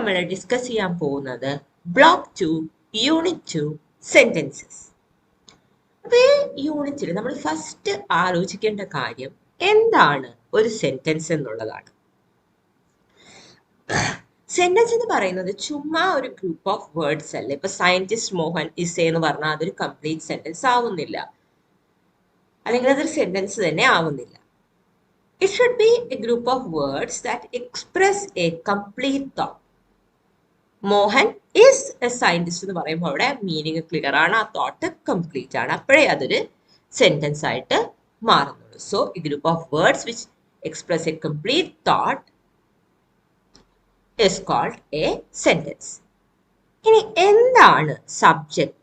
നമ്മൾ ഡിസ്കസ് ചെയ്യാൻ പോകുന്നത് block two unit two sentences അപ്പൊ യൂണിറ്റിൽ നമ്മൾ ഫസ്റ്റ് ആലോചിക്കേണ്ട കാര്യം എന്താണ് ഒരു സെന്റൻസ് എന്നുള്ളതാണ്. സെന്റൻസ് എന്ന് പറയുന്നത് ചുമ്മാ ഒരു ഗ്രൂപ്പ് ഓഫ് വേർഡ്സ് അല്ല? ഇപ്പൊ സയന്റിസ്റ്റ് മോഹൻ ഇസേ എന്ന് പറഞ്ഞാൽ അതൊരു കംപ്ലീറ്റ് സെന്റൻസ് ആവുന്നില്ല. അല്ലെങ്കിൽ അതൊരു സെന്റൻസ് തന്നെ ആവുന്നില്ല. It should be a group of words that express a complete thought Mohan is a scientist എന്ന് പറയുമ്പോൾ അവിടെ മീനിങ് ക്ലിയർ ആണ്. ആ തോട്ട് കംപ്ലീറ്റ് ആണ്. അപ്പോഴേ അതൊരു സെന്റൻസ് ആയിട്ട് മാറുന്നുള്ളൂ. So a group of words which express a complete thought is called a sentence ഇനി എന്താണ് subject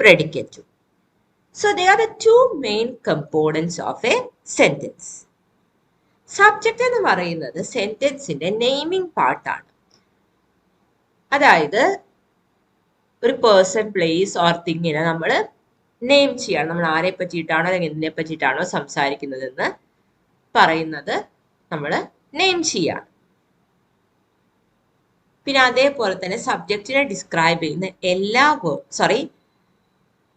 പ്രെഡിക്കറ്റും so they the two main components of a sentence subject എന്ന് പറയുന്നത് സെന്റൻസിന്റെ നെയിമിംഗ് പാർട്ടാണ് അതായത് ഒരു പേഴ്സൺ പ്ലേസ് ഓർ തിങ്ങിനെ നമ്മൾ നെയിം ചെയ്യണം. നമ്മൾ ആരെ പറ്റിയിട്ടാണോ അല്ലെങ്കിൽ എന്തിനെ പറ്റിയിട്ടാണോ സംസാരിക്കുന്നതെന്ന് പറയുന്നത് നമ്മൾ നെയിം ചെയ്യാണ് പിന്നെ അതേപോലെ തന്നെ സബ്ജക്റ്റിനെ ഡിസ്ക്രൈബ് ചെയ്യുന്ന എല്ലാ വേർഡ് സോറി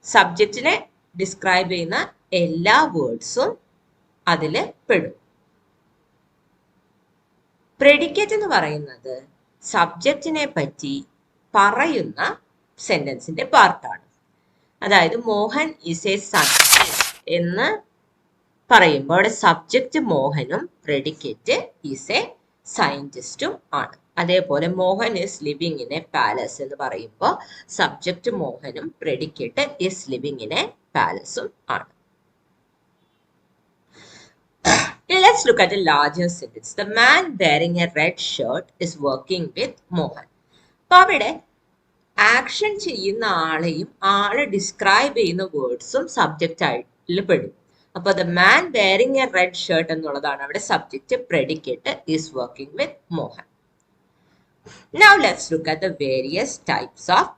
സബ്ജക്റ്റിനെ ഡിസ്ക്രൈബ് ചെയ്യുന്ന എല്ലാ വേർഡ്സും അതിൽ പെടും. പ്രെഡിക്കേറ്റ് എന്ന് പറയുന്നത് സബ്ജക്റ്റിനെ പറ്റി പറയുന്ന സെന്റൻസിന്റെ പാർട്ടാണ്. അതായത് മോഹൻ ഇസ് എ സയന്റിസ്റ്റ് എന്ന് പറയുമ്പോൾ അവിടെ സബ്ജക്റ്റ് മോഹനും പ്രെഡിക്കേറ്റ് ഇസ് എ സയന്റിസ്റ്റും ആണ്. അതേപോലെ Mohan is living in a palace എന്ന് പറയുമ്പോൾ subject മോഹനും predicate is living in a പാലസും ആണ്. Let's look at a larger sentence. The man wearing a red shirt is working with Mohan. അപ്പൊ അവിടെ action ചെയ്യുന്ന ആളെയും ആളെ ഡിസ്ക്രൈബ് ചെയ്യുന്ന വേർഡ്സും സബ്ജക്റ്റ് ആയിട്ട് പെടും അപ്പൊ the man wearing a red shirt എന്നുള്ളതാണ് അവിടെ subject predicate is working with Mohan now let's look at the various types of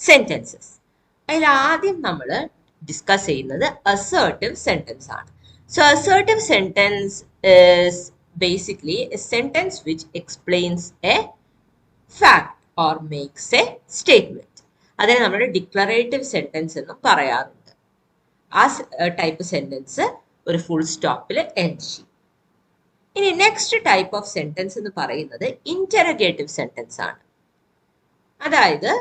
sentences അതിൽ ആദ്യം നമ്മൾ ഡിസ്കസ് ചെയ്യുന്നത് അസേർട്ടീവ് സെന്റൻസ് ആണ് so assertive sentence is basically a sentence which explains a fact or makes a statement. അതിനെ നമ്മൾ declarative sentence എന്നും പറയാറുണ്ട്. ആ ടൈപ്പ് സെന്റൻസ് ഒരു ഫുൾ സ്റ്റോപ്പിൽ എൻഡ് ചെയ്യും. ഇനി നെക്സ്റ്റ് ടൈപ്പ് ഓഫ് സെന്റൻസ് എന്ന് പറയുന്നത് ഇന്ററഗേറ്റീവ് സെന്റൻസ് ആണ്. അതായത്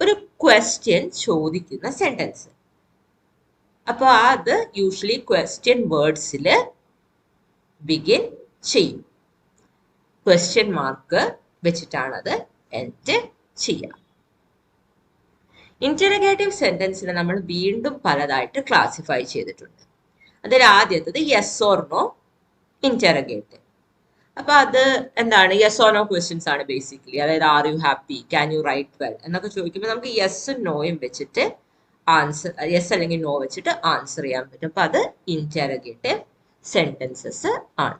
ഒരു ക്വസ്റ്റ്യൻ ചോദിക്കുന്ന സെന്റൻസ് അപ്പോൾ അത് യൂഷ്വലി ക്വസ്റ്റ്യൻ വേർഡ്സിൽ ബിഗിൻ ചെയ്യും. ക്വസ്റ്റ്യൻ മാർക്ക് വെച്ചിട്ടാണ് അത് എൻഡ് ചെയ്യുക ഇന്ററഗേറ്റീവ് സെന്റൻസിനെ നമ്മൾ വീണ്ടും പലതായിട്ട് ക്ലാസിഫൈ ചെയ്തിട്ടുണ്ട്. അതിൽ ആദ്യത്തത് യെസ് ഓർ നോ ഇന്ററഗേറ്റ് അപ്പൊ അത് എന്താണ്? യെസ് ഓർ നോ ക്വസ്റ്റ്യൻസ് ആണ് ബേസിക്കലി അതായത് are you happy can you write well എന്നൊക്കെ ചോദിക്കുമ്പോൾ നമുക്ക് യെസ്സും നോയും വെച്ചിട്ട് ആൻസർ യെസ് അല്ലെങ്കിൽ നോ വെച്ചിട്ട് ആൻസർ ചെയ്യാൻ പറ്റും. അപ്പൊ അത് ഇന്ററഗേറ്റീവ് സെന്റൻസസ് ആണ്.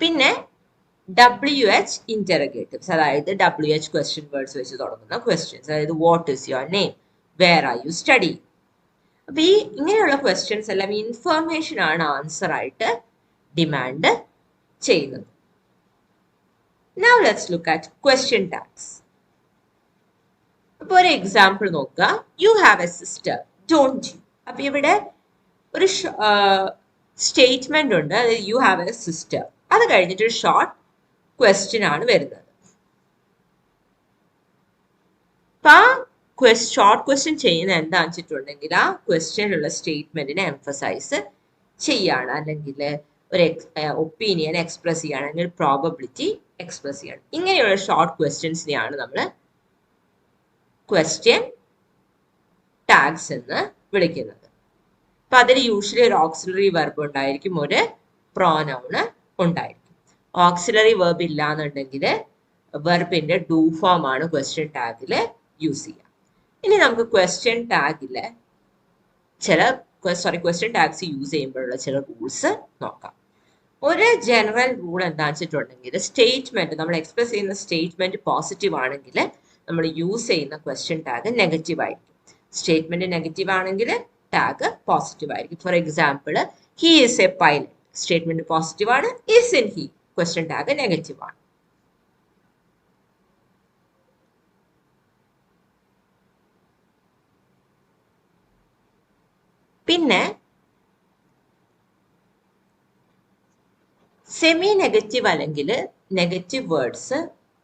പിന്നെ ഡബ്ല്യു എച്ച് ഇന്ററഗേറ്റീവ്സ് അതായത് ഡബ്ല്യു എച്ച് ക്വസ്റ്റ്യൻ വേർഡ്സ് വെച്ച് തുടങ്ങുന്ന ക്വസ്റ്റ്യൻസ് അതായത് what is your name where are you study അപ്പൊ ഈ ഇങ്ങനെയുള്ള ക്വസ്റ്റ്യൻസ് എല്ലാം ഇൻഫർമേഷൻ ആണ് ആൻസർ ആയിട്ട് ഡിമാൻഡ് ചെയ്യുന്നത്. Now let's look at question tags അപ്പൊ ഒരു എക്സാമ്പിൾ നോക്കുക. You have a sister don't you അപ്പൊ ഇവിടെ ഒരു സ്റ്റേറ്റ്മെന്റ് ഉണ്ട്. യു ഹാവ് എ സിസ്റ്റർ അത് കഴിഞ്ഞിട്ട് ഒരു ഷോർട്ട് ക്വസ്റ്റ്യൻ ആണ് വരുന്നത്. അപ്പൊ ആ ഷോർട്ട് ക്വസ്റ്റ്യൻ ചെയ്യുന്ന എന്താണെന്ന് വെച്ചിട്ടുണ്ടെങ്കിൽ ആ ക്വസ്റ്റ്യനിലുള്ള സ്റ്റേറ്റ്മെന്റിനെ എംഫസൈസ് ചെയ്യാണ്. അല്ലെങ്കിൽ ഒരു ഒപ്പീനിയൻ എക്സ്പ്രസ് ചെയ്യാണ്. അല്ലെങ്കിൽ പ്രോബബിലിറ്റി എക്സ്പ്രസ് ചെയ്യാണ്. ഇങ്ങനെയുള്ള ഷോർട്ട് ക്വസ്റ്റ്യൻസിനെയാണ് നമ്മൾ ക്വസ്റ്റ്യൻ ടാഗ്സ് എന്ന് വിളിക്കുന്നത്. അപ്പൊ അതിൽ യൂഷ്വലി ഒരു ഓക്സിലറി വെർബ് ഉണ്ടായിരിക്കും ഒരു പ്രോനൗണ് ഉണ്ടായിരിക്കും. ഓക്സിലറി വെർബ് ഇല്ലാന്നുണ്ടെങ്കിൽ വെർബിന്റെ ഡൂ ഫോം ആണ് ക്വസ്റ്റ്യൻ ടാഗിൽ യൂസ് ചെയ്യുക. ഇനി നമുക്ക് ക്വസ്റ്റ്യൻ ടാഗിൽ ചില സോറി ക്വസ്റ്റ്യൻ ടാഗ്സ് യൂസ് ചെയ്യുമ്പോഴുള്ള ചില റൂൾസ് നോക്കാം. ഒരു ജനറൽ റൂൾ എന്താ വെച്ചിട്ടുണ്ടെങ്കിൽ സ്റ്റേറ്റ്മെന്റ് നമ്മൾ എക്സ്പ്രസ് ചെയ്യുന്ന സ്റ്റേറ്റ്മെന്റ് പോസിറ്റീവ് ആണെങ്കിൽ നമ്മൾ യൂസ് ചെയ്യുന്ന ക്വസ്റ്റ്യൻ ടാഗ് നെഗറ്റീവ് ആയിരിക്കും. സ്റ്റേറ്റ്മെന്റ് നെഗറ്റീവ് ആണെങ്കിൽ ടാഗ് പോസിറ്റീവ് ആയിരിക്കും. For example he is a pilot statement positive ആണ് isn't he question tag negative ആണ്. പിന്നെ സെമി നെഗറ്റീവ് അല്ലെങ്കിൽ നെഗറ്റീവ് വേർഡ്സ്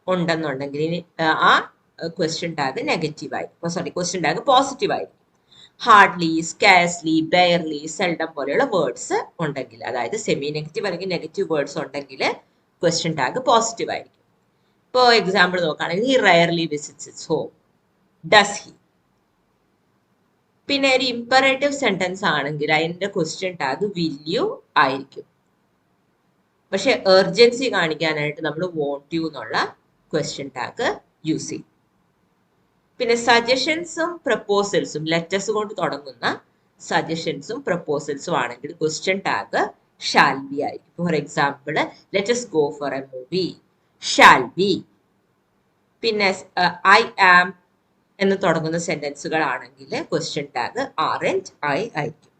ഉണ്ടെന്നുണ്ടെങ്കിൽ ആ ക്വസ്റ്റ്യൻ ടാഗ് നെഗറ്റീവ് ആയിരിക്കും സോറി ക്വസ്റ്റ്യൻ ടാഗ് പോസിറ്റീവ് ആയിരിക്കും. ഹാർഡ്ലി സ്കാസ്ലി ബെയർലി സെൽഡം പോലെയുള്ള വേർഡ്സ് ഉണ്ടെങ്കിൽ അതായത് സെമി നെഗറ്റീവ് അല്ലെങ്കിൽ നെഗറ്റീവ് വേർഡ്സ് ഉണ്ടെങ്കിൽ ക്വസ്റ്റ്യൻ ടാഗ് പോസിറ്റീവ് ആയിരിക്കും. ഇപ്പോൾ എക്സാമ്പിൾ നോക്കുകയാണെങ്കിൽ he rarely visits its home does he പിന്നെ ഒരു ഇമ്പറേറ്റീവ് സെന്റൻസ് ആണെങ്കിൽ അതിന്റെ ക്വസ്റ്റ്യൻ ടാഗ് വില്യു ആയിരിക്കും. പക്ഷെ എർജൻസി കാണിക്കാനായിട്ട് നമ്മൾ വോണ്ട് യു എന്നുള്ള ക്വസ്റ്റ്യൻ ടാഗ് യൂസ് ചെയ്യും. പിന്നെ സജഷൻസും പ്രപ്പോസൽസും ലെറ്റേഴ്സ് കൊണ്ട് തുടങ്ങുന്ന സജഷൻസും പ്രപ്പോസൽസും ആണെങ്കിൽ ക്വസ്റ്റ്യൻ ടാഗ് ഷാൽ ബി ആയിരിക്കും. For example let's go for a movie shall be പിന്നെ ഐ ആം എന്ന് തുടങ്ങുന്ന സെന്റൻസുകൾ ആണെങ്കിൽ question tag aren't I ആയിരിക്കും.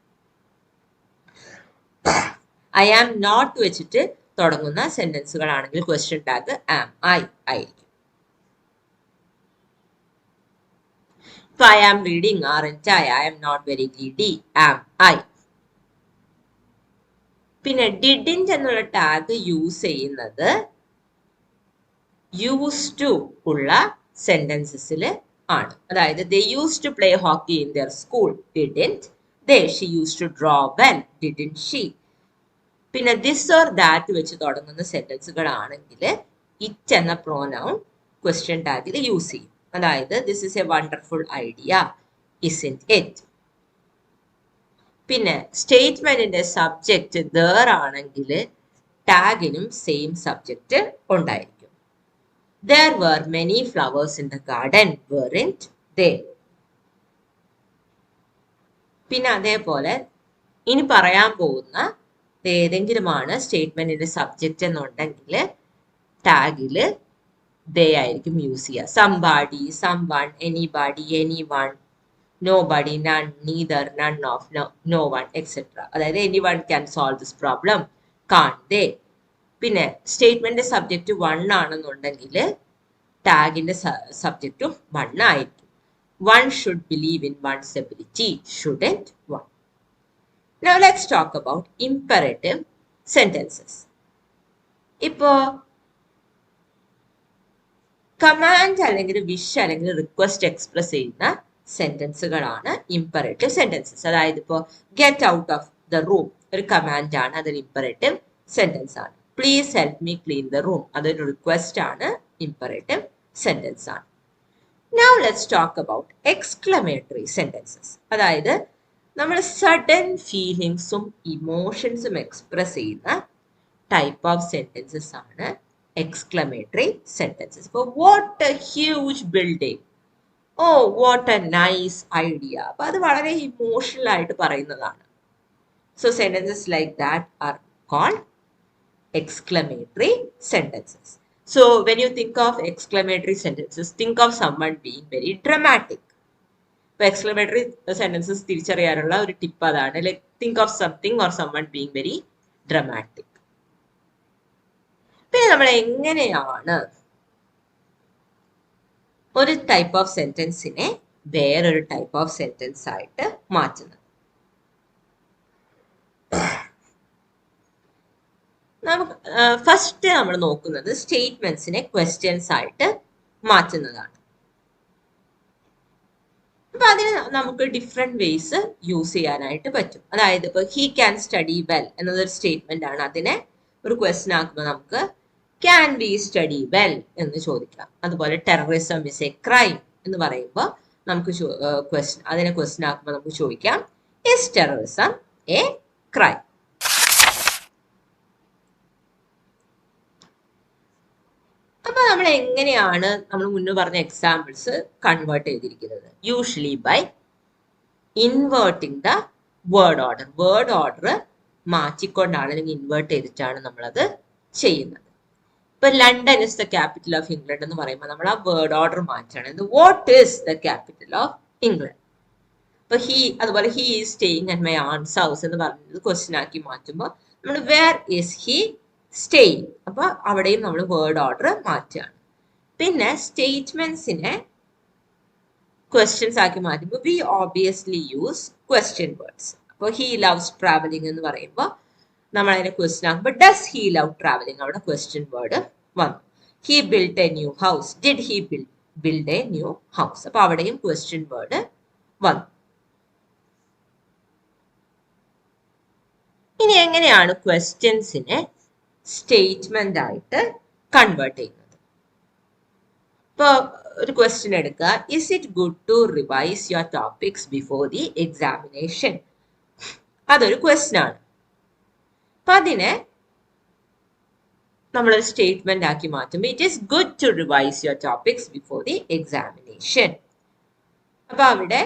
ഐ ആം നോട്ട് വെച്ചിട്ട് തുടങ്ങുന്ന സെന്റൻസുകൾ ആണെങ്കിൽ ക്വസ്റ്റ്യൻ ടാഗ് ആം ഐ ആയിരിക്കും. ഇപ്പൊ am reading, aren't I? I am not very greedy, am I? പിന്നെ ഡിഡിന്റ് എന്നുള്ള ടാഗ് യൂസ് ചെയ്യുന്നത് യൂസ് ടു ഉള്ള സെന്റൻസസിൽ ആണ് അതായത് they use to play hockey in their school didn't they she use to draw well didn't she പിന്നെ this or that വെച്ച് തുടങ്ങുന്ന സെന്റൻസുകളാണെങ്കിൽ ഇറ്റ് എന്ന പ്രോനൗൺ ക്വസ്റ്റ്യൻ ടാഗിൽ യൂസ് ചെയ്യും അതായത് this is a wonderful idea isn't it പിന്നെ സ്റ്റേറ്റ്മെന്റിന്റെ സബ്ജക്റ്റ് ദേർ ആണെങ്കിൽ ടാഗിനും സെയിം സബ്ജക്റ്റ് ഉണ്ടായിരിക്കും. There were many flowers in the garden weren't they പിന്നെ അതേപോലെ ഇനി പറയാൻ പോകുന്ന ഏതെങ്കിലുമാണ് സ്റ്റേറ്റ്മെന്റിന്റെ സബ്ജക്റ്റ് എന്നുണ്ടെങ്കിൽ ടാഗിൽ ദേ ആയിരിക്കും യൂസ് ചെയ്യുക. Somebody someone anybody anyone nobody none neither none of no no one etcetera അതായത് anyone can solve this problem can't they പിന്നെ സ്റ്റേറ്റ്മെന്റ് സബ്ജക്റ്റ് വൺ ആണെന്നുണ്ടെങ്കിൽ ടാഗിന്റെ സബ്ജക്റ്റും വൺ ആയിരിക്കും. One should believe in one's ability shouldn't one Now let's talk about imperative sentences. ഇപ്പോ command അല്ലെങ്കിൽ wish അല്ലെങ്കിൽ request express ചെയ്യുന്ന സെന്റൻസുകളാണ് ഇമ്പറേറ്റീവ് സെന്റൻസസ് അതായത് ഇപ്പോൾ get out of the room ഒരു കമാൻഡ് ആണ് അതൊരു ഇമ്പറേറ്റീവ് സെന്റൻസ് ആണ്. Please help me clean the room അതൊരു റിക്വസ്റ്റ് ആണ് ഇമ്പറേറ്റീവ് സെന്റൻസ് ആണ്. Now let's talk about exclamatory sentences അതായത് നമ്മൾ സഡൻ ഫീലിങ്സും ഇമോഷൻസും എക്സ്പ്രസ് ചെയ്യുന്ന ടൈപ്പ് ഓഫ് സെന്റൻസസ് ആണ് എക്സ്ക്ലമേറ്ററി സെന്റൻസസ് ഇപ്പോൾ what a huge building oh what a nice idea അപ്പൊ അത് വളരെ ഇമോഷണൽ ആയിട്ട് പറയുന്നതാണ്. So sentences like that are called exclamatory sentences so when you think of exclamatory sentences think of someone being very dramatic ഇപ്പൊ exclamatory sentences തിരിച്ചറിയാനുള്ള ഒരു tip അതാണ്. Like think of something or someone being very dramatic പിന്നെ നമ്മൾ എങ്ങനെയാണ് ഒരു type of സെന്റൻസിനെ വേറൊരു type of sentence ആയിട്ട് മാറ്റുന്നത്? നമുക്ക് ഫസ്റ്റ് നമ്മൾ നോക്കുന്നത് സ്റ്റേറ്റ്മെന്റ്സിനെ ക്വസ്റ്റ്യൻസ് ആയിട്ട് മാറ്റുന്നതാണ്. അപ്പൊ അതിന് നമുക്ക് ഡിഫറെന്റ് വേസ് യൂസ് ചെയ്യാനായിട്ട് പറ്റും. അതായത് ഇപ്പൊ ഹി ക്യാൻ സ്റ്റഡി വെൽ എന്നതൊരു സ്റ്റേറ്റ്മെന്റ് ആണ്. അതിനെ ഒരു ക്വസ്റ്റ്യൻ ആക്കുമ്പോൾ നമുക്ക് ക്യാൻ ബി സ്റ്റഡി വെൽ എന്ന് ചോദിക്കാം. അതുപോലെ ടെററിസം ഇസ് എ ക്രൈം എന്ന് പറയുമ്പോൾ നമുക്ക് ക്വസ്റ്റ്യൻ അതിനെ ക്വസ്റ്റ്യൻ ആക്കുമ്പോൾ നമുക്ക് ചോദിക്കാം. ഇസ് ടെററിസം എ ക്രൈം അപ്പൊ നമ്മൾ എങ്ങനെയാണ് നമ്മൾ മുന്നേ പറഞ്ഞ എക്സാമ്പിൾസ് കൺവേർട്ട് ചെയ്തിരിക്കുന്നത്? Usually by inverting the word order word order മാറ്റിക്കൊണ്ടാണ് അല്ലെങ്കിൽ ഇൻവേർട്ട് ചെയ്തിട്ടാണ് നമ്മളത് ചെയ്യുന്നത്. ഇപ്പൊ London is the capital of England എന്ന് പറയുമ്പോൾ നമ്മൾ ആ വേർഡ് ഓർഡർ മാറ്റുകയാണ് what is the capital of England ഇപ്പൊ ഹി അതുപോലെ he is staying at my aunt's house എന്ന് പറഞ്ഞത് ക്വസ്റ്റ്യൻ ആക്കി മാറ്റുമ്പോൾ നമ്മൾ വേർ ഈസ് ഹി സ്റ്റേയിങ് അപ്പൊ അവിടെയും നമ്മൾ വേർഡ് ഓർഡർ മാറ്റുകയാണ് പിന്നെ സ്റ്റേറ്റ്മെന്റ്സിനെ ക്വസ്റ്റ്യൻസ് ആക്കി മാറ്റുമ്പോൾ we obviously use question words അപ്പോൾ ഹീ ലവ്സ് ട്രാവലിംഗ് എന്ന് പറയുമ്പോൾ നമ്മൾ അതിനെ ക്വസ്റ്റ്യൻ ആകുമ്പോൾ ഡസ് ഹീ ലവ് ട്രാവലിംഗ് അവിടെ ക്വസ്റ്റ്യൻ വേർഡ് വന്നു. He build a new house did he build build a new house അപ്പൊ അവിടെയും ക്വസ്റ്റ്യൻ വേർഡ് വന്നു. ഇനി എങ്ങനെയാണ് ക്വസ്റ്റ്യൻസിനെ സ്റ്റേറ്റ്മെന്റ് ആയിട്ട് കൺവേർട്ട് ചെയ്യുന്നത്? ഇപ്പൊ ഒരു ക്വസ്റ്റ്യൻ എടുക്കുക. Is it good to revise your topics before the examination അതൊരു ക്വസ്റ്റ്യൻ ആണ്. അപ്പൊ അതിനെ നമ്മളൊരു സ്റ്റേറ്റ്മെന്റ് ആക്കി മാറ്റുമ്പോൾ it is good to revise your topics before the examination അപ്പൊ അവിടെ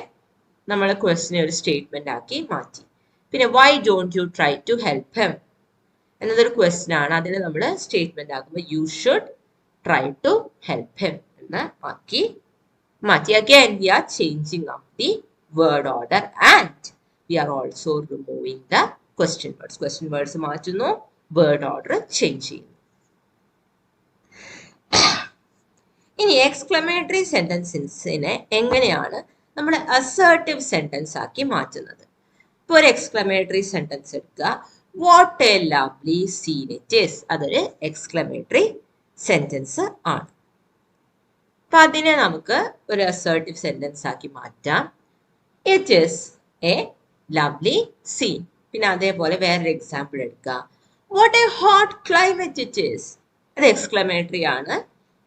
നമ്മൾ ക്വസ്റ്റിനെ ഒരു സ്റ്റേറ്റ്മെന്റ് ആക്കി മാറ്റി. പിന്നെ why don't you try to help him എന്നതൊരു ക്വസ്റ്റ്യൻ ആണ്. അതിനെ നമ്മൾ സ്റ്റേറ്റ്മെന്റ് ആക്കുമ്പോൾ you should try to help him എന്ന് ആക്കി മാറ്റി. Again we are changing of the word order and we are also removing the question words question words മാറ്റുന്നു. Word order change ചെയ്യുന്നു. ഇനി എക്സ്ക്ലമേറ്ററി സെന്റൻസിനെ എങ്ങനെയാണ് നമ്മൾ അസേർട്ടീവ് സെന്റൻസ് ആക്കി മാറ്റുന്നത്? ഇപ്പോൾ ഒരു എക്സ്ക്ലമേറ്ററി സെന്റൻസ് എടുക്കുക. What a lovely scene it is അതൊരു എക്സ്ക്ലമേറ്ററി സെന്റൻസ് ആണ്. അപ്പൊ അതിനെ നമുക്ക് ഒരു അസേർട്ടീവ് സെന്റൻസ് ആക്കി മാറ്റാം. It is a lovely scene പിന്നെ അതേപോലെ വേറൊരു എക്സാമ്പിൾ എടുക്കുക what a hot climate it is അത് എക്സ്ക്ലമേറ്ററി ആണ്.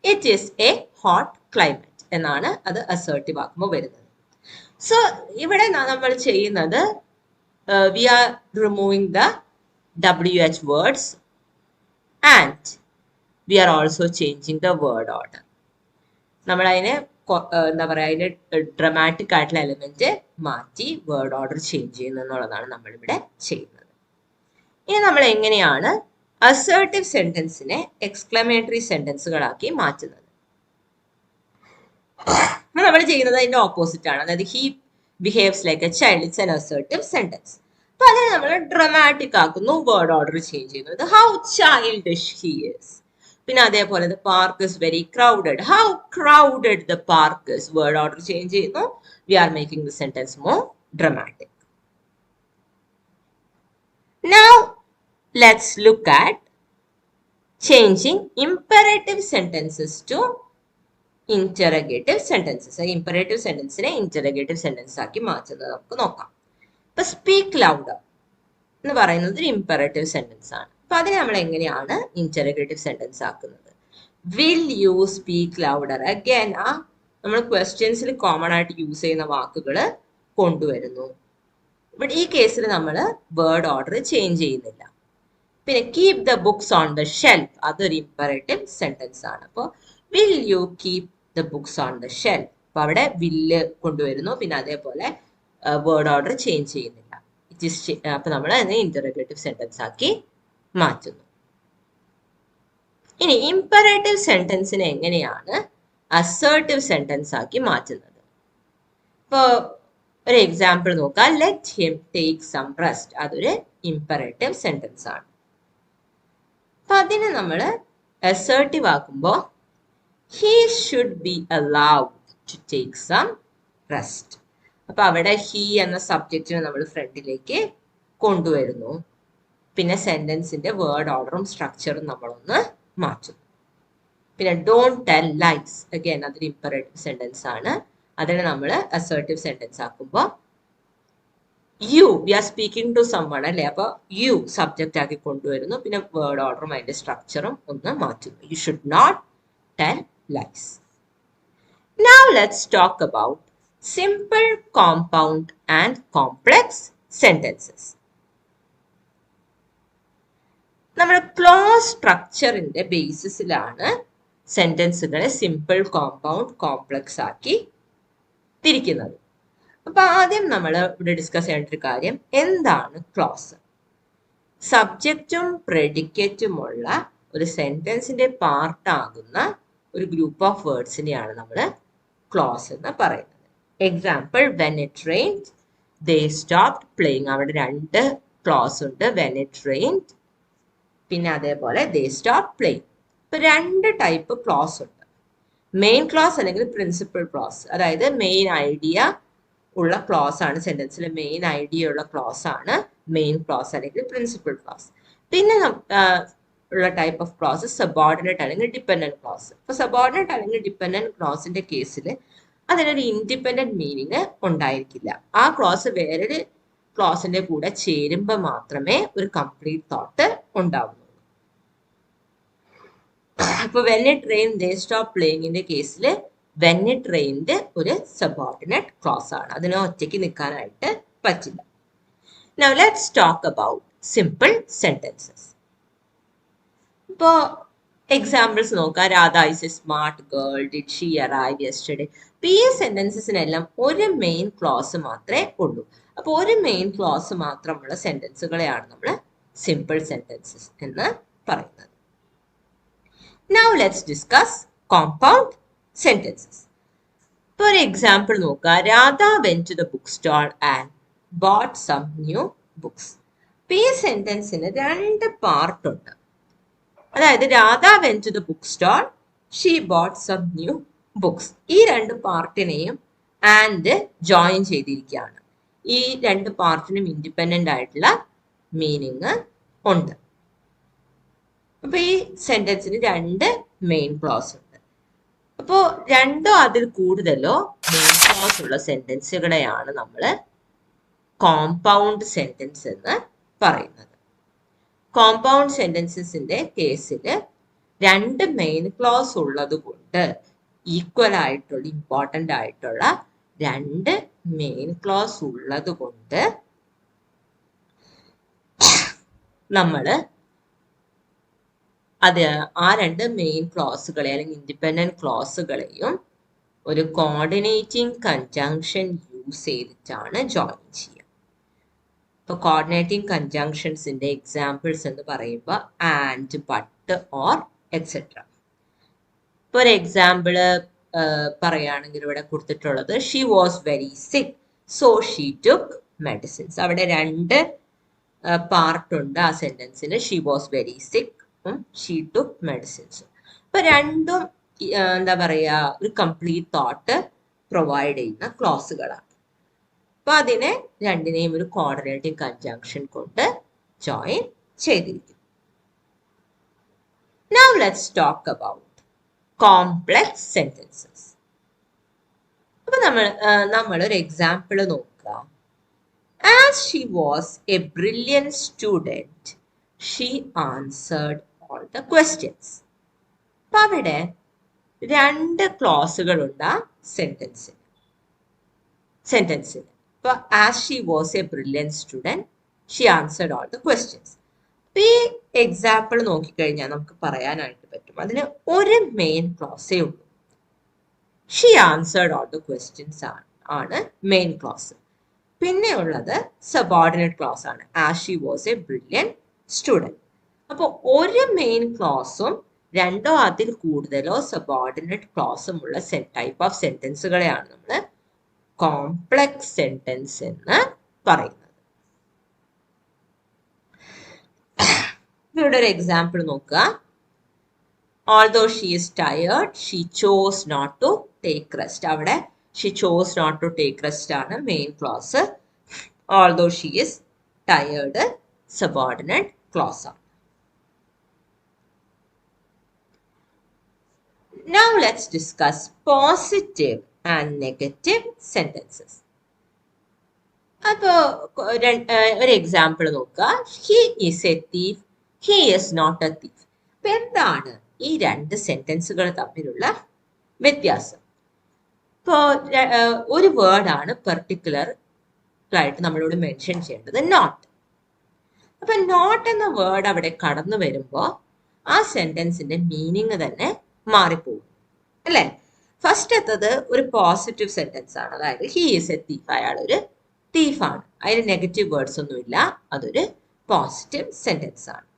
It is a hot climate എന്നാണ് അത് അസേർട്ടീവ് ആക്കുമ്പോൾ വരുന്നത്. സോ ഇവിടെ നമ്മൾ ചെയ്യുന്നത് we are removing the W H words and we are also changing the word order നമ്മൾ അതിനെ എന്താ പറയുക അതിന്റെ ഡ്രമാറ്റിക് ആയിട്ടുള്ള എലിമെന്റ് മാറ്റി വേർഡ് ഓർഡർ ചേഞ്ച് ചെയ്യുന്നതെന്നുള്ളതാണ് നമ്മളിവിടെ ചെയ്യുന്നത്. ഇനി നമ്മൾ എങ്ങനെയാണ് അസേർട്ടീവ് സെന്റൻസിനെ എക്സ്ക്ലമേറ്ററി സെന്റൻസുകളാക്കി മാറ്റുന്നത്? നമ്മൾ ചെയ്യുന്നത് അതിന്റെ ഓപ്പോസിറ്റ് ആണ്. അതായത് he behaves like a child it's an assertive sentence അപ്പൊ അതിനെ നമ്മൾ ഡ്രമാറ്റിക് ആക്കുന്നു വേർഡ് ഓർഡർ ചേഞ്ച് ചെയ്യുന്നത്. ഹൗ ചൈൽഡ് ഹി ഈസ് പിന്നെ അതേപോലെ the park is very crowded how crowded the park is word order change ചെയ്യുന്നു. We are making the sentence more dramatic now let's look at changing imperative sentences to interrogative sentences imperative സെന്റൻസിനെ interrogative sentence ആക്കി മാറ്റുന്നത് നമുക്ക് നോക്കാം. ഇപ്പൊ speak louder എന്ന് പറയുന്നത് ഒരു imperative sentence ആണ്. അപ്പൊ അതിനെ നമ്മൾ എങ്ങനെയാണ് ഇന്ററഗേറ്റീവ് സെന്റൻസ് ആക്കുന്നത്? Will you speak louder again ആ നമ്മൾ ക്വസ്റ്റ്യൻസിൽ കോമൺ ആയിട്ട് യൂസ് ചെയ്യുന്ന വാക്കുകൾ കൊണ്ടുവരുന്നു. ബട്ട് ഈ കേസിൽ നമ്മൾ വേർഡ് ഓർഡർ ചേഞ്ച് ചെയ്യുന്നില്ല. പിന്നെ keep the books on the shelf അതൊരു ഇമ്പറേറ്റീവ് സെന്റൻസ് ആണ്. അപ്പോൾ will you keep the books on the shelf അപ്പൊ അവിടെ വില്ല് കൊണ്ടുവരുന്നു. പിന്നെ അതേപോലെ വേർഡ് ഓർഡർ ചേഞ്ച് ചെയ്യുന്നില്ല. ഇറ്റ് ഇസ് അപ്പൊ നമ്മൾ അതിനെ ഇന്റർഗ്രേറ്റീവ് സെന്റൻസ് ആക്കി മാറ്റുന്നു. ഇനി ഇമ്പറേറ്റീവ് സെന്റൻസിനെ എങ്ങനെയാണ് അസേർട്ടീവ് സെന്റൻസ് ആക്കി മാറ്റുന്നത്? ഇപ്പോ ഒരു എക്സാമ്പിൾ നോക്കാം. Let him take some rest അതൊരു ഇമ്പറേറ്റീവ് സെന്റൻസ് ആണ്. അപ്പൊ അതിനെ നമ്മൾ അസേർട്ടീവ് ആക്കുമ്പോൾ he should be allowed to take some rest അപ്പൊ അവിടെ ഹി എന്ന സബ്ജക്റ്റിനെ നമ്മൾ ഫ്രണ്ടിലേക്ക് കൊണ്ടുവരുന്നു. പിന്നെ സെന്റൻസിന്റെ വേർഡ് ഓർഡറും സ്ട്രക്ചറും നമ്മളൊന്ന് മാറ്റും. പിന്നെ ഡോണ്ട് ടെൽ ലൈസ് അഗൈൻ അതൊരു ഇമ്പറേറ്റീവ് സെന്റൻസ് ആണ്. അതിനെ നമ്മൾ അസേർട്ടീവ് സെന്റൻസ് ആക്കുമ്പോൾ you we are speaking to someone അല്ലേ? അപ്പൊ യു സബ്ജക്റ്റ് ആക്കി കൊണ്ടുവരുന്നു. പിന്നെ വേർഡ് ഓർഡറും അതിന്റെ സ്ട്രക്ചറും ഒന്ന് മാറ്റുന്നു you should not tell lies now let's talk about simple compound and complex sentences. നമ്മൾ ക്ലോസ് സ്ട്രക്ചറിന്റെ ബേസിസിലാണ് സെന്റൻസുകളെ സിമ്പിൾ കോമ്പൗണ്ട് കോംപ്ലക്സ് ആക്കി തിരിക്കുന്നത്. അപ്പൊ ആദ്യം നമ്മൾ ഇവിടെ ഡിസ്കസ് ചെയ്യേണ്ട ഒരു കാര്യം എന്താണ് ക്ലോസ്? സബ്ജക്റ്റും പ്രെഡിക്കറ്റുമുള്ള ഒരു സെന്റൻസിന്റെ പാർട്ടാകുന്ന ഒരു ഗ്രൂപ്പ് ഓഫ് വേർഡ്സിനെയാണ് നമ്മൾ ക്ലോസ് എന്ന് പറയുന്നത്. Example when it rained they stop playing അവിടെ രണ്ട് ക്ലോസ് ഉണ്ട് വെൻ ഇറ്റ് റെയിൻഡ് പിന്നെ അതേപോലെ ദേ സ്റ്റോപ്പ് പ്ലേ ഇപ്പൊ രണ്ട് ടൈപ്പ് ക്ലോസ് ഉണ്ട്. മെയിൻ ക്ലോസ് അല്ലെങ്കിൽ പ്രിൻസിപ്പൽ ക്ലോസ് അതായത് മെയിൻ ഐഡിയ ഉള്ള ക്ലോസ് ആണ് സെന്റൻസിൽ മെയിൻ ഐഡിയ ഉള്ള ക്ലോസ് ആണ് മെയിൻ ക്ലോസ് അല്ലെങ്കിൽ പ്രിൻസിപ്പൽ ക്ലോസ് പിന്നെ ഉള്ള ടൈപ്പ് ഓഫ് ക്ലോസ് സബോർഡിനേറ്റ് അല്ലെങ്കിൽ ഡിപ്പെൻഡന്റ് ക്ലോസ് ഇപ്പൊ സബോർഡിനേറ്റ് അല്ലെങ്കിൽ ഡിപ്പെൻഡന്റ് ക്ലോസിന്റെ കേസിൽ അതിനൊരു ഇൻഡിപെൻഡന്റ് മീനിങ് ഉണ്ടായിരിക്കില്ല. ആ ക്ലോസ് വേറൊരു ക്ലോസിന്റെ കൂടെ ചേരുമ്പോൾ മാത്രമേ ഒരു കംപ്ലീറ്റ് തോട്ട് ഉണ്ടാവുന്നുള്ളൂ അപ്പൊ when it rain they stop പ്ലേയിങ്ങിന്റെ കേസിൽ വെൻ ഇറ്റ് റെയിന്റെ ഒരു സബോർഡിനേറ്റ് ക്ലോസ് ആണ്. അതിന് ഒറ്റയ്ക്ക് നിൽക്കാനായിട്ട് പറ്റില്ല. Now let's talk about simple sentences. ഇപ്പോ എക്സാമ്പിൾസ് നോക്കാം. Radha is a smart girl did she arrive yesterday അപ്പൊ ഈ സെന്റൻസസിനെല്ലാം ഒരു മെയിൻ ക്ലോസ് മാത്രമേ ഉള്ളൂ. അപ്പോൾ ഒരു മെയിൻ ക്ലോസ് മാത്രമുള്ള സെന്റൻസുകളെയാണ് നമ്മൾ സിമ്പിൾ സെന്റൻസസ് എന്ന് പറയുന്നത്. ലെറ്റ്സ് ഡിസ്കസ് കോമ്പൗണ്ട് സെന്റൻസസ് ഇപ്പോൾ ഒരു എക്സാമ്പിൾ നോക്കുക. Radha went to the book stall and bought some new books ഈ സെന്റൻസിന് രണ്ട് പാർട്ട് ഉണ്ട്. അതായത് Radha went to the book stall she bought some new books ഈ രണ്ട് പാർട്ടിനെയും ആൻഡ് ജോയിൻ ചെയ്തിരിക്കുകയാണ്. ഈ രണ്ട് പാർട്ടിനും ഇൻഡിപെൻഡന്റ് ആയിട്ടുള്ള മീനിങ് ഉണ്ട്. അപ്പൊ ഈ സെന്റൻസിന് രണ്ട് മെയിൻ ക്ലോസ് ഉണ്ട്. അപ്പോ രണ്ടോ അതിൽ കൂടുതലോ മെയിൻ ക്ലോസ് ഉള്ള സെന്റൻസുകളെയാണ് നമ്മൾ കോമ്പൗണ്ട് സെന്റൻസ് എന്ന് പറയുന്നത്. കോമ്പൗണ്ട് സെന്റൻസസിന്റെ കേസിൽ രണ്ട് മെയിൻ ക്ലോസ് ഉള്ളത് കൊണ്ട് ഈക്വൽ ആയിട്ടുള്ള ഇമ്പോർട്ടന്റ് ആയിട്ടുള്ള രണ്ട് മെയിൻ ക്ലോസ് ഉള്ളത് കൊണ്ട് നമ്മൾ അത് ആ രണ്ട് മെയിൻ ക്ലോസുകളെ അല്ലെങ്കിൽ ഇൻഡിപെൻഡന്റ് ക്ലോസുകളെയും ഒരു കോർഡിനേറ്റിംഗ് കൺജങ്ഷൻ യൂസ് ചെയ്തിട്ടാണ് ജോയിൻ ചെയ്യുക. ഇപ്പോൾ കോർഡിനേറ്റിംഗ് കൺജങ്ഷൻസിന്റെ എക്സാമ്പിൾസ് എന്ന് പറയുമ്പോൾ ആൻഡ് ബട്ട് ഓർ എക്സെട്ര ഇപ്പൊ ഒരു എക്സാമ്പിൾ പറയുകയാണെങ്കിൽ ഇവിടെ കൊടുത്തിട്ടുള്ളത് she was very sick so she took medicines അവിടെ രണ്ട് പാർട്ടുണ്ട് ആ സെന്റൻസിന് she was very sick she took medicines അപ്പൊ രണ്ടും എന്താ പറയാ ഒരു കംപ്ലീറ്റ് തോട്ട് പ്രൊവൈഡ് ചെയ്യുന്ന ക്ലോസുകളാണ് അപ്പൊ അതിനെ രണ്ടിനെയും ഒരു കോർഡിനേറ്റിംഗ് കൺജങ്ഷൻ കൊണ്ട് ജോയിൻ ചെയ്തിരിക്കും now let's talk about complex sentences അപ്പൊ നമ്മൾ നമ്മൾ ഒരു എക്സാമ്പിൾ നോക്കുക. As she was a brilliant student she answered all the questions. അപ്പൊ അവിടെ രണ്ട് ക്ലോസുകളുണ്ട് സെന്റൻസിന് സെന്റൻസിന് ഇപ്പൊ as she was a brilliant student she answered all the questions അപ്പൊ ഈ എക്സാമ്പിൾ നോക്കിക്കഴിഞ്ഞാൽ നമുക്ക് പറയാനായിട്ട് പറ്റും. അതിന് ഒരു മെയിൻ ക്ലോസേ ഉള്ളൂ. She answered all the questions ആണ് ആണ് മെയിൻ ക്ലോസ് പിന്നെ ഉള്ളത് സബോർഡിനേറ്റ് ക്ലോസ് ആണ്. As she was a brilliant student അപ്പോൾ ഒരു മെയിൻ ക്ലോസും രണ്ടോ അതിൽ കൂടുതലോ സബോർഡിനേറ്റ് ക്ലോസും ഉള്ള ടൈപ്പ് ഓഫ് സെന്റൻസുകളെയാണ് നമ്മൾ കോംപ്ലക്സ് സെന്റൻസ് എന്ന് പറയുന്നത്. ഇവിടെ ഒരു എക്സാമ്പിൾ നോക്കുക. Although she is tired she chose not to take rest അവിടെ she chose not to take rest ആണ് main clause although she is tired subordinate clause ആണ്. Now let's discuss positive and negative sentences. അപ്പോ ഒരു example നോക്കുക. He is a thief he is not a thief അപ്പൊ എന്താണ് ഈ രണ്ട് സെന്റൻസുകൾ തമ്മിലുള്ള വ്യത്യാസം? ഇപ്പോ ഒരു വേർഡാണ് പെർട്ടിക്കുലർ ആയിട്ട് നമ്മളോട് മെൻഷൻ ചെയ്യേണ്ടത്. നോട്ട് അപ്പൊ നോട്ട് എന്ന വേർഡ് അവിടെ കടന്നു വരുമ്പോൾ ആ സെന്റൻസിന്റെ മീനിങ് തന്നെ മാറിപ്പോകും. അല്ലേ? ഫസ്റ്റ് എത്തത് ഒരു പോസിറ്റീവ് സെന്റൻസ് ആണ്. അതായത് ഹി ഈസ് എ തീഫ് അയാൾ ഒരു തീഫാണ് അതിന് നെഗറ്റീവ് വേർഡ്സ് ഒന്നുമില്ല. അതൊരു പോസിറ്റീവ് സെന്റൻസ് ആണ്.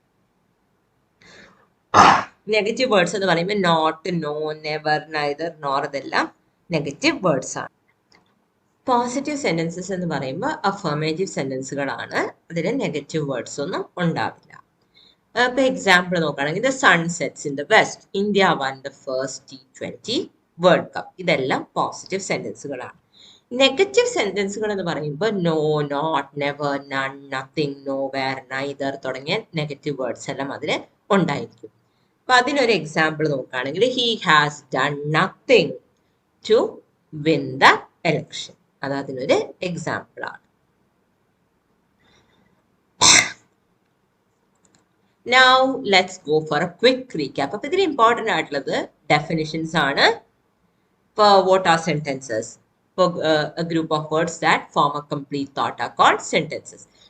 നെഗറ്റീവ് വേർഡ്സ് എന്ന് പറയുമ്പോൾ not no never neither nor ഇതെല്ലാം നെഗറ്റീവ് വേർഡ്സ് ആണ്. പോസിറ്റീവ് സെന്റൻസസ് എന്ന് പറയുമ്പോൾ അഫർമേറ്റീവ് സെന്റൻസുകളാണ് അതിന് നെഗറ്റീവ് വേർഡ്സ് ഒന്നും ഉണ്ടാവില്ല. ഇപ്പൊ എക്സാമ്പിൾ നോക്കുകയാണെങ്കിൽ the sunsets in the west India won the first T twenty world cup ഇതെല്ലാം പോസിറ്റീവ് സെന്റൻസുകളാണ് നെഗറ്റീവ് സെന്റൻസുകൾ എന്ന് പറയുമ്പോൾ no not never none nothing nowhere neither തുടങ്ങിയ നെഗറ്റീവ് വേർഡ്സ് എല്ലാം അതിൽ ഉണ്ടായിരിക്കും. അപ്പൊ അതിനൊരു എക്സാമ്പിൾ നോക്കുകയാണെങ്കിൽ he has done nothing to win the election അത് അതിനൊരു എക്സാമ്പിൾ ആണ്. Now let's go for a quick recap അപ്പൊ ഇതിൽ ഇമ്പോർട്ടന്റ് ആയിട്ടുള്ളത് ഡെഫിനിഷൻസ് ആണ്. ഇപ്പോൾ what ആർ സെന്റൻസസ് ഇപ്പോൾ a group of words that form a complete thought are called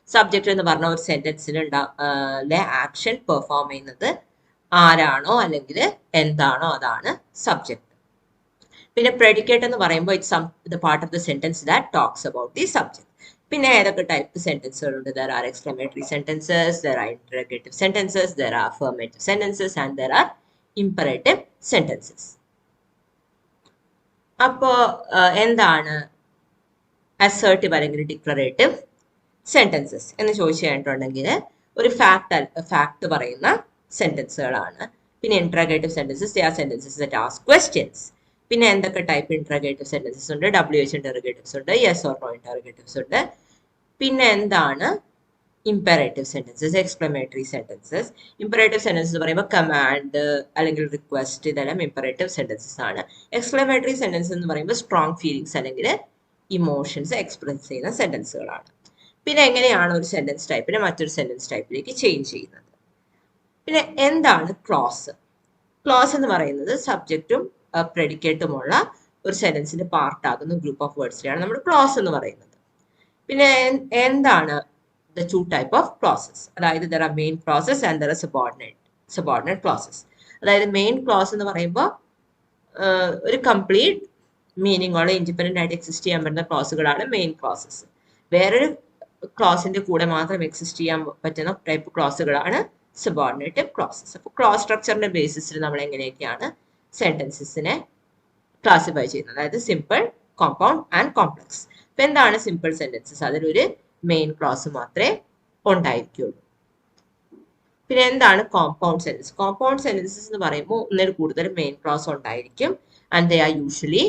subject എന്ന് പറഞ്ഞ ഒരു സെന്റൻസിൽ ആക്ഷൻ പെർഫോം ചെയ്യുന്നത് ആരാണോ അല്ലെങ്കിൽ എന്താണോ അതാണ് സബ്ജക്ട് പിന്നെ പ്രെഡിക്കേറ്റ് എന്ന് പറയുമ്പോൾ it's some the part of the sentence that talks about the subject പിന്നെ ഏതൊക്കെ type സെന്റൻസുകളുണ്ട് there are exclamatory sentences there are interrogative sentences there are affirmative sentences and there are imperative sentences അപ്പോ എന്താണ് assertive അല്ലെങ്കിൽ declarative sentences എന്ന് ചോദിച്ചു ഒരു fact fact പറയുന്ന സെന്റൻസുകളാണ് പിന്നെ interrogative sentences they sentences that ask questions പിന്നെ എന്തൊക്കെ ടൈപ്പ് ഇൻട്രഗേറ്റീവ് സെന്റൻസസ് ഉണ്ട്? ഡബ്ല്യു എച്ച് ഇന്റർഗേറ്റീവ്സ് ഉണ്ട് യെസ് ഓർ നോ ഇന്റർഗേറ്റീവ്സ് ഉണ്ട്. പിന്നെ എന്താണ് imperative sentences exclamatory sentences imperative sentences പറയുമ്പോൾ കമാൻഡ് അല്ലെങ്കിൽ റിക്വസ്റ്റ് ഇതെല്ലാം ഇമ്പറേറ്റീവ് സെന്റൻസസ് ആണ്. എക്സ്പ്ലമേറ്ററി സെന്റൻസ് എന്ന് പറയുമ്പോൾ സ്ട്രോങ് ഫീലിങ്സ് അല്ലെങ്കിൽ ഇമോഷൻസ് എക്സ്പ്രസ് ചെയ്യുന്ന സെന്റൻസുകളാണ് പിന്നെ എങ്ങനെയാണ് ഒരു സെന്റൻസ് ടൈപ്പിനെ മറ്റൊരു സെന്റൻസ് ടൈപ്പിലേക്ക് ചേഞ്ച് ചെയ്യുന്നത്? പിന്നെ എന്താണ് ക്ലോസ് ക്ലോസ് എന്ന് പറയുന്നത് സബ്ജക്റ്റും പ്രെഡിക്കേറ്റുമുള്ള ഒരു സെന്റൻസിന്റെ പാർട്ടാകുന്ന ഗ്രൂപ്പ് ഓഫ് വേർഡ്സിലാണ് നമ്മൾ ക്ലോസ് എന്ന് പറയുന്നത്. പിന്നെ എന്താണ് the two type of clauses അതായത് there are main process and there are subordinate subordinate clauses അതായത് മെയിൻ ക്ലോസ് എന്ന് പറയുമ്പോൾ ഒരു കംപ്ലീറ്റ് മീനിങ്ങോടെ ഇൻഡിപെൻഡന്റ് ആയിട്ട് എക്സിസ്റ്റ് ചെയ്യാൻ പറ്റുന്ന ക്ലോസുകളാണ് മെയിൻ ക്ലോസസ് വേറൊരു ക്ലോസിന്റെ കൂടെ മാത്രം എക്സിസ്റ്റ് ചെയ്യാൻ പറ്റുന്ന ടൈപ്പ് ക്ലോസുകളാണ് സബോർഡിനേറ്റ് ക്ലോസസ് അപ്പോൾ ക്ലോസ് സ്ട്രക്ചറിന്റെ ബേസിസിൽ നമ്മൾ എങ്ങനെയൊക്കെയാണ് സെന്റൻസസിനെ ക്ലാസിഫൈ ചെയ്യുന്നത്? അതായത് സിമ്പിൾ കോമ്പൗണ്ട് ആൻഡ് കോംപ്ലക്സ് എന്താണ് സിമ്പിൾ സെന്റൻസസ് അതിലൊരു മെയിൻ ക്ലോസ് മാത്രമേ ഉണ്ടായിരിക്കുള്ളൂ. പിന്നെ എന്താണ് കോമ്പൗണ്ട് സെന്റൻസ് കോമ്പൗണ്ട് സെന്റൻസസ് എന്ന് പറയുമ്പോൾ ഒന്നിൽ കൂടുതൽ മെയിൻ ക്ലോസ് ഉണ്ടായിരിക്കും. And they are usually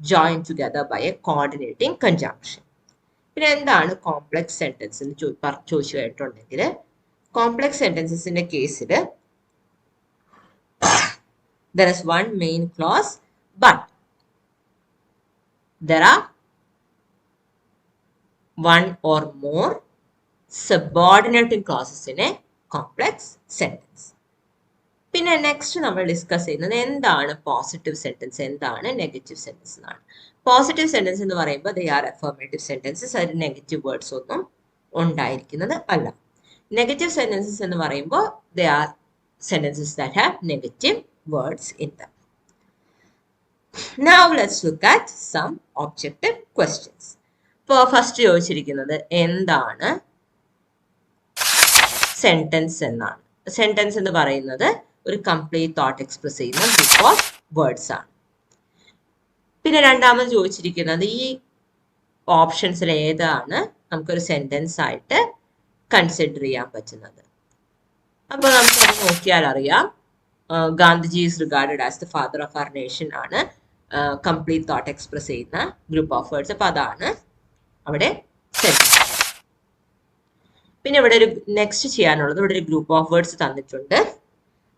join together by a coordinating conjunction പിന്നെ എന്താണ് കോംപ്ലക്സ് സെന്റൻസ് എന്ന് ചോദിച്ചു കഴിഞ്ഞിട്ടുണ്ടെങ്കിൽ കോംപ്ലക്സ് സെന്റൻസസിന്റെ കേസിൽ there is one main clause but there are one or more subordinating ക്ലോസസിനെ complex a പിന്നെ നെക്സ്റ്റ് നമ്മൾ ഡിസ്കസ് ചെയ്യുന്നത് എന്താണ് പോസിറ്റീവ് സെന്റൻസ് എന്താണ് നെഗറ്റീവ് സെന്റൻസ് എന്നാണ് പോസിറ്റീവ് സെന്റൻസ് എന്ന് പറയുമ്പോൾ ദേ ആർ അഫർമേറ്റീവ് സെന്റൻസസ് അതിൽ നെഗറ്റീവ് വേർഡ്സ് ഒന്നും ഉണ്ടായിരിക്കുന്നത് അല്ല നെഗറ്റീവ് സെന്റൻസസ് എന്ന് പറയുമ്പോൾ they are sentences that have negative words in them. Now let's look at some objective questions. ഇപ്പോൾ ഫസ്റ്റ് ചോദിച്ചിരിക്കുന്നത് എന്താണ്? സെന്റൻസ് എന്നാണ്. സെന്റൻസ് എന്ന് പറയുന്നത് ഒരു കംപ്ലീറ്റ് തോട്ട് എക്സ്പ്രസ് ചെയ്യുന്ന ഗ്രൂപ്പ് ഓഫ് വേർഡ്സ് ആണ്. പിന്നെ രണ്ടാമത് ചോദിച്ചിരിക്കുന്നത് ഈ ഓപ്ഷൻസിൽ ഏതാണ് നമുക്കൊരു സെന്റൻസ് ആയിട്ട് കൺസിഡർ ചെയ്യാൻ പറ്റുന്നത്? അപ്പോൾ നമുക്കത് നോക്കിയാൽ അറിയാം. Gandhiji is regarded as the father of our nation ആണ്. കംപ്ലീറ്റ് തോട്ട് എക്സ്പ്രസ് ചെയ്യുന്ന ഗ്രൂപ്പ് ഓഫ് വേർഡ്സ് അപ്പൊ അതാണ് അവിടെ സെന്റൻസ് പിന്നെ ഇവിടെ ഒരു നെക്സ്റ്റ് ചെയ്യാനുള്ളത് ഇവിടെ ഒരു ഗ്രൂപ്പ് ഓഫ് വേർഡ്സ് തന്നിട്ടുണ്ട്.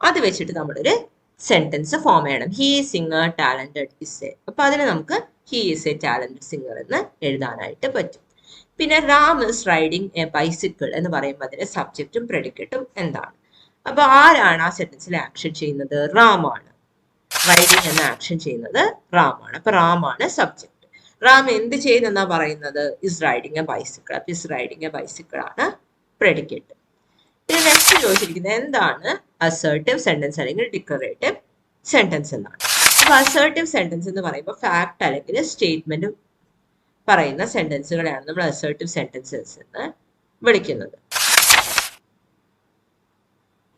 അത് വെച്ചിട്ട് നമ്മളൊരു സെന്റൻസ് ഫോം ചെയ്യണം. He singer talented is a അപ്പൊ അതിന് നമുക്ക് he is a talented singer എന്ന് എഴുതാനായിട്ട് പറ്റും. പിന്നെ Ram is riding a bicycle എന്ന് പറയുമ്പോൾ അതിന്റെ സബ്ജക്റ്റും പ്രെഡിക്കറ്റും എന്താണ്? അപ്പൊ ആരാണ് ആ സെന്റൻസിൽ ആക്ഷൻ ചെയ്യുന്നത്? റാം ആണ് റൈഡിങ് എന്ന ആക്ഷൻ ചെയ്യുന്നത് റാം ആണ് അപ്പൊ റാം ആണ് സബ്ജക്ട് റാം എന്ത് ചെയ്യുന്നെന്നാ പറയുന്നത്? ഇസ് റൈഡിങ് എ ബൈസിക്കിൾ അപ്പൊ ഇസ് റൈഡിങ് എ ബൈസിക്കിൾ ആണ് പ്രെഡിക്കേറ്റ് ഇനി നെക്സ്റ്റ് ചോദിച്ചിരിക്കുന്നത് എന്താണ്? അസേർട്ടീവ് സെന്റൻസ് അല്ലെങ്കിൽ ഡിക്ലറേറ്റീവ് സെന്റൻസ് എന്നാണ്. അപ്പൊ അസേർട്ടീവ് സെന്റൻസ് എന്ന് പറയുമ്പോൾ ഫാക്ട് അല്ലെങ്കിൽ സ്റ്റേറ്റ്മെന്റ് പറയുന്ന സെന്റൻസുകളെയാണ് നമ്മൾ അസേർട്ടീവ് സെന്റൻസസ് എന്ന് വിളിക്കുന്നത്.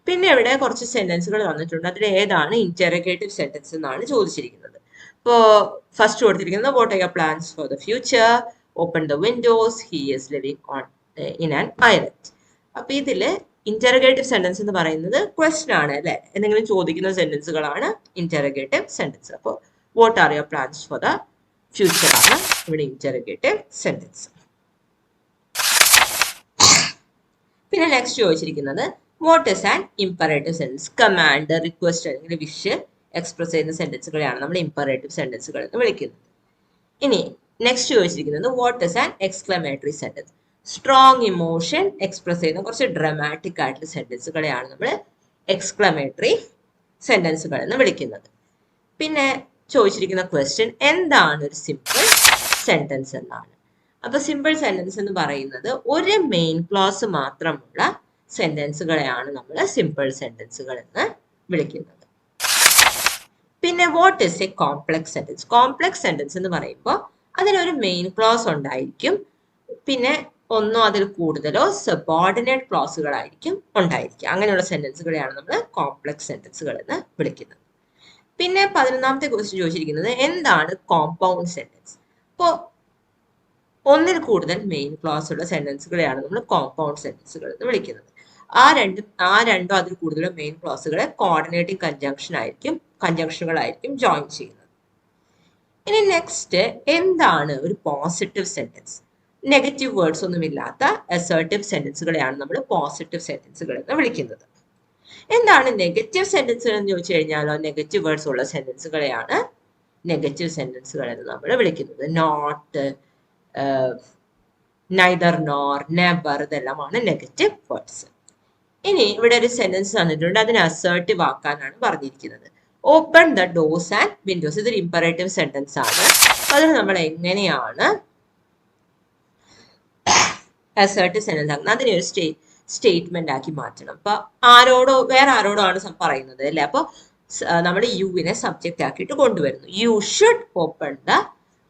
പിന്നെ ഇവിടെ കുറച്ച് സെന്റൻസുകൾ വന്നിട്ടുണ്ട്. അതിൽ ഏതാണ് ഇന്ററഗേറ്റീവ് സെന്റൻസ് എന്നാണ് ചോദിച്ചിരിക്കുന്നത്. ഇപ്പോൾ ഫസ്റ്റ് കൊടുത്തിരിക്കുന്നത് what your plans for the future open the windows he is living on in an island അപ്പൊ ഇതിൽ ഇന്ററഗേറ്റീവ് സെന്റൻസ് എന്ന് പറയുന്നത് ക്വസ്റ്റൻ ആണ് അല്ലെ? എന്തെങ്കിലും ചോദിക്കുന്ന സെന്റൻസുകളാണ് ഇന്ററഗേറ്റീവ് സെന്റൻസ് അപ്പോൾ what are your plans for the future ആണ് ഇവിടെ ഇന്ററഗേറ്റീവ് സെന്റൻസ് പിന്നെ നെക്സ്റ്റ് ചോദിച്ചിരിക്കുന്നത് what is an imperative sentence command request അല്ലെങ്കിൽ വിഷ് എക്സ്പ്രസ് ചെയ്യുന്ന സെന്റൻസുകളെയാണ് നമ്മൾ ഇമ്പറേറ്റീവ് സെന്റൻസുകൾ എന്ന് വിളിക്കുന്നത്. ഇനി നെക്സ്റ്റ് ചോദിച്ചിരിക്കുന്നത് what is an exclamatory sentence strong emotion express ചെയ്യുന്ന കുറച്ച് ഡ്രമാറ്റിക് ആയിട്ടുള്ള സെന്റൻസുകളെയാണ് നമ്മൾ എക്സ്ക്ലമേറ്ററി സെന്റൻസുകൾ എന്ന് വിളിക്കുന്നത്. പിന്നെ ചോദിച്ചിരിക്കുന്ന ക്വസ്റ്റ്യൻ എന്താണ് ഒരു സിമ്പിൾ സെന്റൻസ് എന്നാണ്. അപ്പൊ സിമ്പിൾ സെന്റൻസ് എന്ന് പറയുന്നത് ഒരു മെയിൻ ക്ലോസ് മാത്രമുള്ള സെന്റൻസുകളെയാണ് നമ്മൾ സിമ്പിൾ സെന്റൻസുകൾ എന്ന് വിളിക്കുന്നത്. പിന്നെ what is a complex sentence complex sentence എന്ന് പറയുമ്പോൾ അതിനൊരു മെയിൻ ക്ലോസ് ഉണ്ടായിരിക്കും. പിന്നെ ഒന്നോ അതിൽ കൂടുതലോ സബോർഡിനേറ്റ് ക്ലോസുകളായിരിക്കും ഉണ്ടായിരിക്കുക. അങ്ങനെയുള്ള സെന്റൻസുകളെയാണ് നമ്മൾ കോംപ്ലക്സ് സെന്റൻസുകൾ എന്ന് വിളിക്കുന്നത്. പിന്നെ പതിനൊന്നാമത്തെ ക്വസ്റ്റ്യൻ ചോദിച്ചിരിക്കുന്നത് എന്താണ് കോമ്പൗണ്ട് സെന്റൻസ് അപ്പോൾ ഒന്നിൽ കൂടുതൽ മെയിൻ ക്ലോസ് ഉള്ള സെന്റൻസുകളെയാണ് നമ്മൾ കോമ്പൗണ്ട് സെന്റൻസുകൾ എന്ന് വിളിക്കുന്നത്. ആ രണ്ട് ആ രണ്ടോ അതിൽ കൂടുതലോ മെയിൻ ക്ലോസുകളെ കോർഡിനേറ്റിംഗ് കൺജങ്ഷൻ ആയിരിക്കും കൺജങ്ഷനുകളായിരിക്കും ജോയിൻ ചെയ്യുന്നത്. ഇനി നെക്സ്റ്റ് എന്താണ് ഒരു പോസിറ്റീവ് സെന്റൻസ് നെഗറ്റീവ് വേർഡ്സ് ഒന്നും ഇല്ലാത്ത അസേർട്ടീവ് സെന്റൻസുകളെയാണ് നമ്മൾ പോസിറ്റീവ് സെന്റൻസുകൾ എന്ന് വിളിക്കുന്നത്. എന്താണ് നെഗറ്റീവ് സെന്റൻസുകൾ എന്ന് ചോദിച്ചു കഴിഞ്ഞാലോ നെഗറ്റീവ് വേർഡ്സ് ഉള്ള സെന്റൻസുകളെയാണ് നെഗറ്റീവ് സെന്റൻസുകൾ എന്ന് നമ്മൾ വിളിക്കുന്നത്. നോട്ട് നൈദർ നോർ നെബർ ഇതെല്ലാമാണ് നെഗറ്റീവ് വേർഡ്സ് ഇനി ഇവിടെ ഒരു സെന്റൻസ് തന്നിട്ടുണ്ട് അതിന് അസേർട്ടീവ് ആക്കാനാണ് പറഞ്ഞിരിക്കുന്നത്. Open the doors and windows ഇതൊരു ഇമ്പറേറ്റീവ് സെന്റൻസ് ആണ്. അതിന് നമ്മൾ എങ്ങനെയാണ് അസേർട്ടീവ് സെന്റൻസ് ആക്കുന്നത്? അതിനെ ഒരു സ്റ്റേ സ്റ്റേറ്റ്മെന്റ് ആക്കി മാറ്റണം. അപ്പൊ ആരോടോ വേറെ ആരോടോ ആണ് പറയുന്നത് അല്ലെ? അപ്പൊ നമ്മൾ യുവിനെ സബ്ജക്റ്റ് ആക്കിയിട്ട് കൊണ്ടുവരുന്നു. You should open the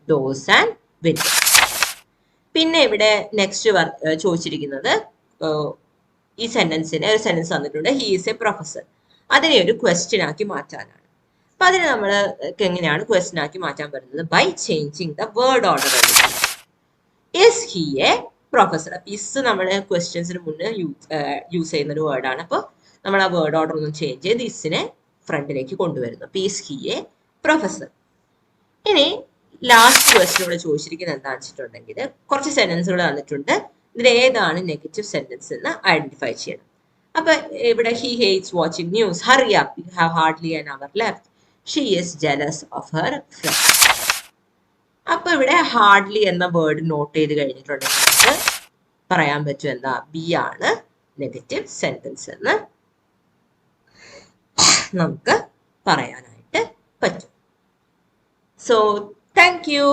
doors and windows പിന്നെ ഇവിടെ നെക്സ്റ്റ് ചോദിച്ചിരിക്കുന്നത് ഈ സെന്റൻസിനെ ഒരു സെന്റൻസ് തന്നിട്ടുണ്ട് ഹി ഈസ് എ പ്രൊഫസർ അതിനെ ഒരു ക്വസ്റ്റ്യൻ ആക്കി മാറ്റാനാണ്. അപ്പൊ അതിനെ നമ്മൾ എങ്ങനെയാണ് ക്വസ്റ്റ്യൻ ആക്കി മാറ്റാൻ പറ്റുന്നത്? By changing the word order is he a professor അപ്പൊ ഇസ് നമ്മൾ ക്വസ്റ്റ്യൻസിന് മുന്നേ യൂസ് ചെയ്യുന്ന ഒരു വേർഡാണ് അപ്പോൾ നമ്മൾ ആ വേർഡ് ഓർഡർ ഒന്ന് ചേഞ്ച് ചെയ്ത് ഇസിനെ ഫ്രണ്ടിലേക്ക് കൊണ്ടുവരുന്നു. അപ്പൊ ഈസ് ഹി എ പ്രൊഫസർ ഇനി ലാസ്റ്റ് ക്വസ്റ്റ്യൻ ഇവിടെ ചോദിച്ചിരിക്കുന്നത് എന്താണെന്ന് വെച്ചിട്ടുണ്ടെങ്കിൽ കുറച്ച് സെന്റൻസുകൾ തന്നിട്ടുണ്ട്. ഇതിൽ ഏതാണ് നെഗറ്റീവ് സെന്റൻസ് എന്ന് ഐഡന്റിഫൈ ചെയ്യണം. അപ്പൊ ഇവിടെ he hates watching news hurry up you have hardly an hour left she is jealous of her friend അപ്പൊ ഇവിടെ ഹാർഡ്ലി എന്ന വേർഡ് നോട്ട് ചെയ്ത് കഴിഞ്ഞിട്ടുണ്ടെങ്കിൽ നമുക്ക് പറയാൻ പറ്റും എന്താ? ബി ആണ് നെഗറ്റീവ് സെന്റൻസ് എന്ന് നമുക്ക് പറയാനായിട്ട് പറ്റും. So thank you